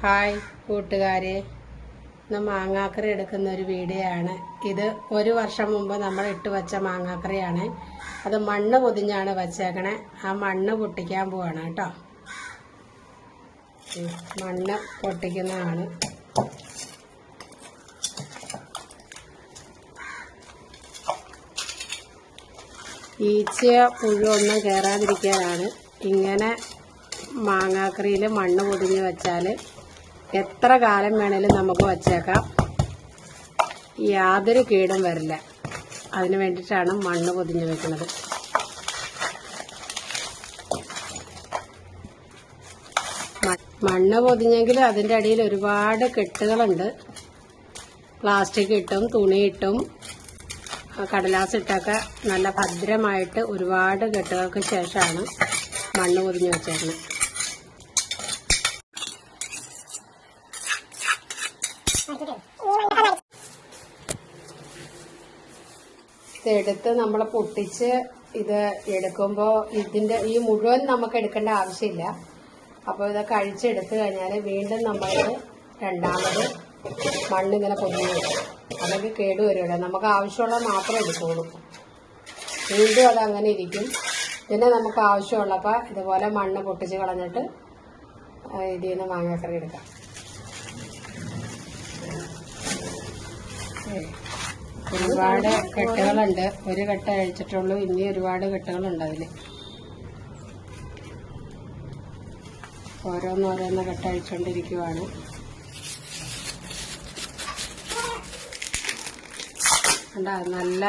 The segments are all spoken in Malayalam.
ഹായ് കൂട്ടുകാരെ. മാങ്ങാക്കറി എടുക്കുന്ന ഒരു വീഡിയോ ആണ് ഇത് ഒരു വർഷം മുമ്പ് നമ്മൾ ഇട്ട് വെച്ച മാങ്ങാക്കറിയാണ്. അത് മണ്ണ് പൊതിഞ്ഞാണ് വച്ചേക്കണേ. ആ മണ്ണ് പൊട്ടിക്കാൻ പോവാണ് കേട്ടോ. മണ്ണ് പൊട്ടിക്കുന്നതാണ്. ഈച്ചയോ പുഴുവൊന്നും കയറാതിരിക്കാനാണ് ഇങ്ങനെ മാങ്ങാക്കറിയിൽ മണ്ണ് പൊതിഞ്ഞ് വെച്ചാൽ എത്ര കാലം വേണേലും നമുക്ക് വച്ചേക്കാം. യാതൊരു കേടും വരില്ല. അതിന് വേണ്ടിയിട്ടാണ് മണ്ണ് പൊതിഞ്ഞ് വെക്കുന്നത്. മണ്ണ് പൊതിഞ്ഞെങ്കിൽ അതിന്റെ അടിയിൽ ഒരുപാട് കെട്ടുകളുണ്ട്. പ്ലാസ്റ്റിക് ഇട്ടും തുണി ഇട്ടും കടലാസ് ഇട്ടൊക്കെ നല്ല ഭദ്രമായിട്ട് ഒരുപാട് കെട്ടുകൾക്ക് ശേഷമാണ് മണ്ണ് പൊതിഞ്ഞ് വെച്ചേക്കുന്നത്. ഇതെടുത്ത് നമ്മൾ പൊട്ടിച്ച് ഇത് എടുക്കുമ്പോൾ ഇതിന്റെ ഈ മുഴുവൻ നമുക്ക് എടുക്കേണ്ട ആവശ്യമില്ല. അപ്പോൾ ഇത് കഴിച്ചെടുത്ത് കഴിഞ്ഞാൽ വീണ്ടും നമ്മൾ രണ്ടാമത് മണ്ണിങ്ങനെ പൊതിഞ്ഞ് വരും അല്ലെങ്കിൽ കേടുവരുമല്ലോ നമുക്ക് ആവശ്യമുള്ള മാത്രം എടുക്കുള്ളൂ. വീണ്ടും അത് അങ്ങനെ ഇരിക്കും. പിന്നെ നമുക്ക് ആവശ്യമുള്ളപ്പോൾ ഇതുപോലെ മണ്ണ് പൊട്ടിച്ച് കളഞ്ഞിട്ട് ഇതിൽ നിന്ന് മാങ്ങാക്കറി എടുക്കാം. ഒരുപാട് കെട്ടുകളുണ്ട്. ഒരു കെട്ട് അഴിച്ചിട്ടുള്ളൂ. ഇനി ഒരുപാട് കെട്ടുകളുണ്ട് അതിൽ. ഓരോന്നോരോന്ന് കെട്ട് അഴിച്ചുകൊണ്ടിരിക്കുവാണ് നല്ല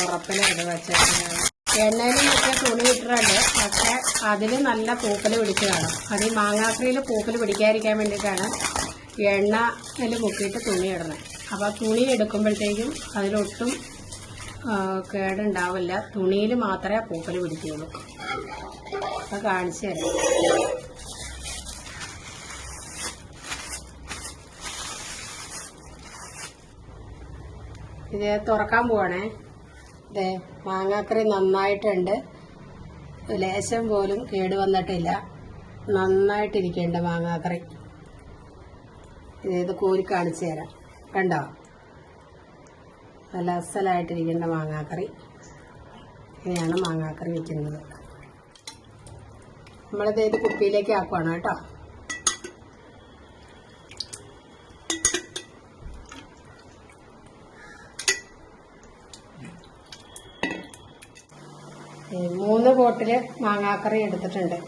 ഉറപ്പിലാണ് വെച്ചേക്കുന്നത് എണ്ണയിൽ മറ്റേ തുണി ഇട്ടിട്ടുണ്ട്. പക്ഷെ അതിൽ നല്ല പൂക്കൽ പിടിച്ച് കാണും അത് ഈ മാങ്ങാക്കറിയിൽ പൂക്കൽ പിടിക്കാതിരിക്കാൻ വേണ്ടിയിട്ടാണ്. എണ്ണയിൽ മുക്കിയിട്ട് തുണി ഇടണം. അപ്പോൾ തുണി എടുക്കുമ്പോഴത്തേക്കും അതിലൊട്ടും കേടുണ്ടാവില്ല. തുണിയിൽ മാത്രമേ പൂക്കൽ പിടിക്കുകയുള്ളൂ അപ്പോൾ കാണിച്ചു തരാം. ഇത് തുറക്കാൻ പോവാണേ. ഇതേ മാങ്ങാക്കറി നന്നായിട്ടുണ്ട്. ലേശം പോലും കേട് വന്നിട്ടില്ല. നന്നായിട്ടിരിക്കുന്നുണ്ട് മാങ്ങാക്കറി. ഇത് കോരി കാണിച്ചു തരാം. കണ്ടോ? നല്ല അസലായിട്ടിരിക്കേണ്ട മാങ്ങാക്കറി. ഇങ്ങനെയാണ് മാങ്ങാക്കറി വെക്കുന്നത്. നമ്മളിത് ഇത് കുപ്പിയിലേക്ക് ആക്കുവാണ് കേട്ടോ. മൂന്ന് ബോട്ടിൽ മാങ്ങാക്കറി എടുത്തിട്ടുണ്ട്.